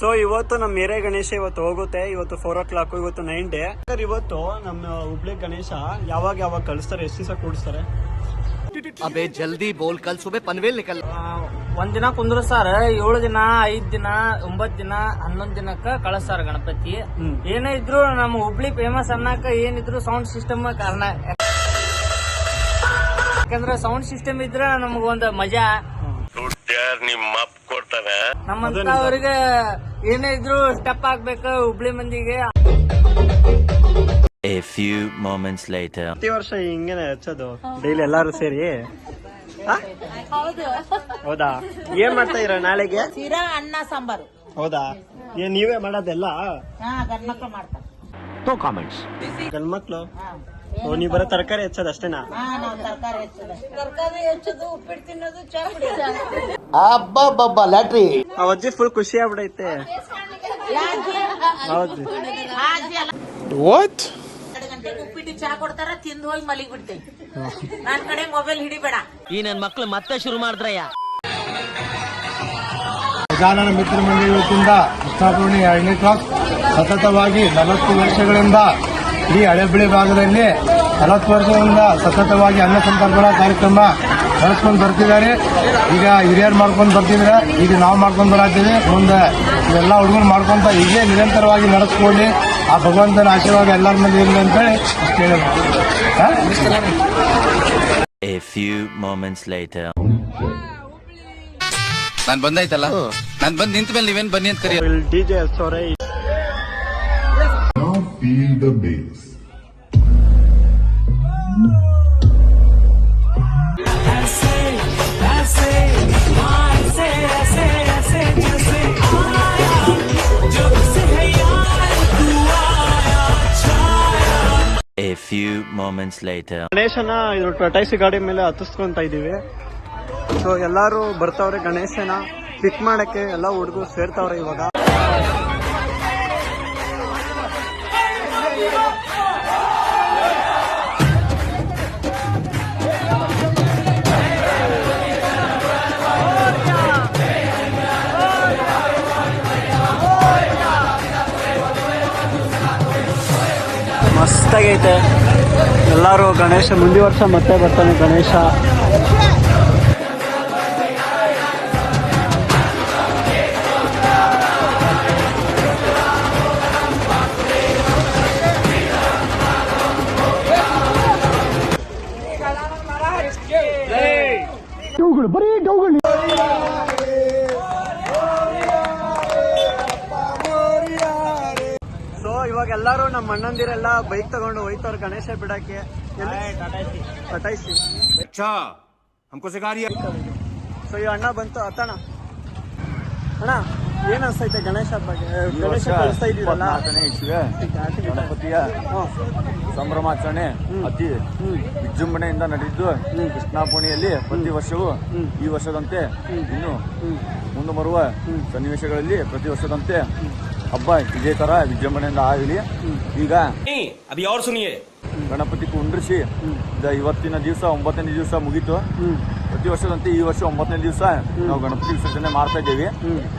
So ಇವತ್ತು ನಮ್ಮ ಮೇರೆ ಗಣೇಶ ಇವತ್ತು ಹೋಗುತ್ತೆ. ಇವತ್ತು ಫೋರ್ ಓ ಕ್ಲಾಕ್ ಇವತ್ತು ನೈನ್ ಡೇ ಸರ್ ಇವತ್ತು ನಮ್ಮ ಹುಬ್ಳಿ ಗಣೇಶ ಯಾವಾಗ ಯಾವಾಗ ಕಳಿಸ್ತಾರೆ? ಎಷ್ಟು ದಿವಸ ಕೂಡಿಸ್ತಾರೆ? ಅದೇ ಜಲ್ದಿ ಬೋಲ್ ಕಲ್ಸು ಪನ್ವೇಲ್ ನಿಕಲ್ ಒಂದ್ ದಿನ ಕುಂದ್ರು ಸರ್ ಏಳು ದಿನ ಐದ್ ದಿನ ಒಂಬತ್ ದಿನ ಹನ್ನೊಂದ್ ದಿನಕ್ಕ ಕಳಿಸ್ತಾರ ಗಣಪತಿ. ಏನೇ ಇದ್ರು ನಮ್ಮ ಹುಬ್ಳಿ ಫೇಮಸ್ ಅನ್ನಕ ಏನಿದ್ರು ಸೌಂಡ್ ಸಿಸ್ಟಮ್ ಕಾರಣ. ಯಾಕಂದ್ರೆ ಸೌಂಡ್ ಸಿಸ್ಟಮ್ ಇದ್ರ ನಮಗೊಂದು ಮಜಾ. ನಿಮ್ಮ ನಮ್ಮಂತವ್ರಿಗೆ ಏನೇ ಇದ್ರು ಸ್ಟೆಪ್ ಆಗ್ಬೇಕು ಹುಬ್ಳಿ ಮಂದಿಗೆ. A few moments later. ಪ್ರತಿ ವರ್ಷ ಹಿಂಗೇನೆ ಹಚ್ಚೋದು. ಡೈಲಿ ಎಲ್ಲಾರು ಸೇರಿ? ಆ? ಹೌದಾ. ಏನ್ ಮಾಡ್ತಾ ಇರೋ ನಾಳೆಗೆ? ಶಿರಾ ಅನ್ನ ಸಾಂಬಾರು. ಹೌದಾ? ಏನ್ ನೀವೇ ಮಾಡೋದೆಲ್ಲ? ಹಾ ಗಂಡ್ಮಕ್ಳು ಮಾಡ್ತಾರೆ. ಗಂಡ್ಮಕ್ಳು? ಓ ಬರೋ ತರಕಾರಿ ಹೆಚ್ಚದ ಅಷ್ಟೇನಾ? ತರಕಾರಿ ಉಪ್ಪಿಟ್ಟು ಲ್ಯಾಟ್ರಿ. ಅಜ್ಜಿ ಫುಲ್ ಖುಷಿ ಆಗ್ಬಿಡೈತೆ. ಮಕ್ಳು ಮತ್ತೆ ಶುರು ಗಜಾನನ ಮಿತ್ರ ಮಂಡಳಿ ವತಿಯಿಂದ ಎರಡನೇ ಕ್ಲಾಸ್ ಸತತವಾಗಿ ನಲವತ್ತು ವರ್ಷಗಳಿಂದ ಈ ಹಳೆಬಳ್ಳಿ ಭಾಗದಲ್ಲಿ ನಲವತ್ತು ವರ್ಷದಿಂದ ಸತತವಾಗಿ ಅನ್ನ ಸಂತರ್ಪಣಾ ಕಾರ್ಯಕ್ರಮ ನಡೆಸ್ಕೊಂಡು ಬರ್ತಿದ್ದಾರೆ. ಈಗ ಹಿರಿಯರು ಮಾಡ್ಕೊಂಡು ಬರ್ತಿದ್ರೆ ಈಗ ನಾವು ಮಾಡ್ಕೊಂಡು ಬರತ್ತೀವಿ ಮುಂದೆ ಎಲ್ಲ ಹುಡುಗರು ಮಾಡ್ಕೊಂತ ಇದೇ ನಿರಂತರವಾಗಿ ನಡೆಸ್ಕೊಳ್ಳಿ. ಆ ಭಗವಂತನ ಆಶೀರ್ವಾದ ಎಲ್ಲರ ಮಂದಿ ಇರಲಿ ಅಂತೇಳಿ later. ನಾನ್ ಬಂದಾಯ್ತಲ್ಲ? ನಾನು ಬಂದು ನಿಂತ ಮೇಲೆ ನೀವೇನು ಬನ್ನಿ ಅಂತ ಕರಿಯ ಇಲ್ಲಿ ಡಿ ಜೆ ಸೋರೈ Now feel the bass. Few moments later. ಗಣೇಶನ ಇದ್ರ ಟೈಸಿ ಗಾಡಿ ಮೇಲೆ ಹತ್ತಿಸ್ಕೊಂತ ಇದೀವಿ ಸೊ ಎಲ್ಲಾರು ಬರ್ತಾವ್ರೆ ಗಣೇಶನ ಪಿಕ್ ಮಾಡಕ್ಕೆ ಎಲ್ಲ ಹುಡುಗರು ಸೇರ್ತಾವ್ರೆ ಇವಾಗ. ಮಸ್ತಾಗೈತೆ. ಎಲ್ಲರೂ ಗಣೇಶ ಮುಂದಿನ ವರ್ಷ ಮತ್ತೆ ಬರ್ತಾನೆ ಗಣೇಶ. ಇವಾಗ ಎಲ್ಲಾರು ನಮ್ಮ ಅಣ್ಣಂದಿರೆಲ್ಲ ಬೈಕ್ ತಗೊಂಡು ಹೋಯ್ತವ್ರ ಗಣೇಶ ಬಿಡಕ್ಕೆ. ಸೊ ಈ ಅಣ್ಣ ಬಂತು. ಅತ್ತಣ ಅಣ್ಣ ಏನ್ ಅನ್ಸೈತೆ ಗಣೇಶ ಸಂಭ್ರಮಾಚರಣೆ ಅತಿ ವಿಜೃಂಭಣೆಯಿಂದ ನಡೆದಿದ್ದು ಕೃಷ್ಣಾಪುಣಿಯಲ್ಲಿ ಪ್ರತಿ ವರ್ಷವೂ ಈ ವರ್ಷದಂತೆ ಇನ್ನು ಮುಂದೆ ಬರುವ ಸನ್ನಿವೇಶಗಳಲ್ಲಿ ಪ್ರತಿ ವರ್ಷದಂತೆ ಹಬ್ಬ ಇದೇ ತರ ವಿಜೃಂಭಣೆಯಿಂದ ಆಗಲಿ. ಈಗ ಅದು ಯಾರು ಸುನಿಯೇ. ಗಣಪತಿ ಕುಂಡ್ರಿಸಿ ಇವತ್ತಿನ ದಿವಸ ಒಂಬತ್ತನೇ ದಿವಸ ಮುಗೀತು. ಪ್ರತಿ ವರ್ಷದಂತೆ ಈ ವರ್ಷ ಒಂಬತ್ತನೇ ದಿವಸ ನಾವು ಗಣಪತಿ ವಿಸರ್ಜನೆ ಮಾಡ್ತಾ ಇದ್ದೇವೆ.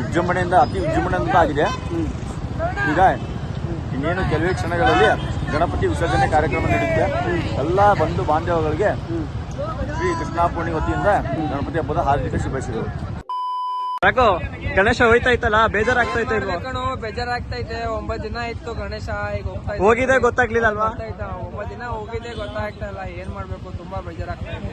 ವಿಜೃಂಭಣೆಯಿಂದ ಅತಿ ವಿಜೃಂಭಣೆಯಿಂದ ಆಗಿದೆ. ಈಗ ಇನ್ನೇನು ಕೆಲವೇ ಕ್ಷಣಗಳಲ್ಲಿ ಗಣಪತಿ ವಿಸರ್ಜನೆ ಕಾರ್ಯಕ್ರಮ ನಡೆಯುತ್ತೆ. ಎಲ್ಲ ಬಂಧು ಬಾಂಧವಗಳಿಗೆ ಶ್ರೀ ಕೃಷ್ಣಾಪೂರ್ಣಿ ವತಿಯಿಂದ ಗಣಪತಿ ಹಬ್ಬದ ಹಾರ್ದಿಕ ಶುಭಾಶಯಗಳು. ಯಾಕೋ ಗಣೇಶ ಹೋಯ್ತಾ ಇತ್ತಲ್ಲ ಬೇಜಾರಾಗ್ತೈತೆ ಇಲ್ವಾ? ಕಣು ಬೇಜಾರಾಗ್ತೈತೆ. ಒಂಬತ್ ದಿನ ಇತ್ತು ಗಣೇಶ ಈಗ ಹೋಗ್ತಾ ಇದೆ. ಹೋಗಿದೆ ಗೊತ್ತಾಗ್ಲಿಲ್ಲ ಅಲ್ವಾ ಗೊತ್ತಾಯ್ತಾ? ಒಂಬತ್ ದಿನ ಹೋಗಿದೆ ಗೊತ್ತಾಗ್ತಾ ಇಲ್ಲ. ಏನ್ ಮಾಡ್ಬೇಕು? ತುಂಬಾ ಬೇಜಾರಾಗ್ತಾ ಇದೆ.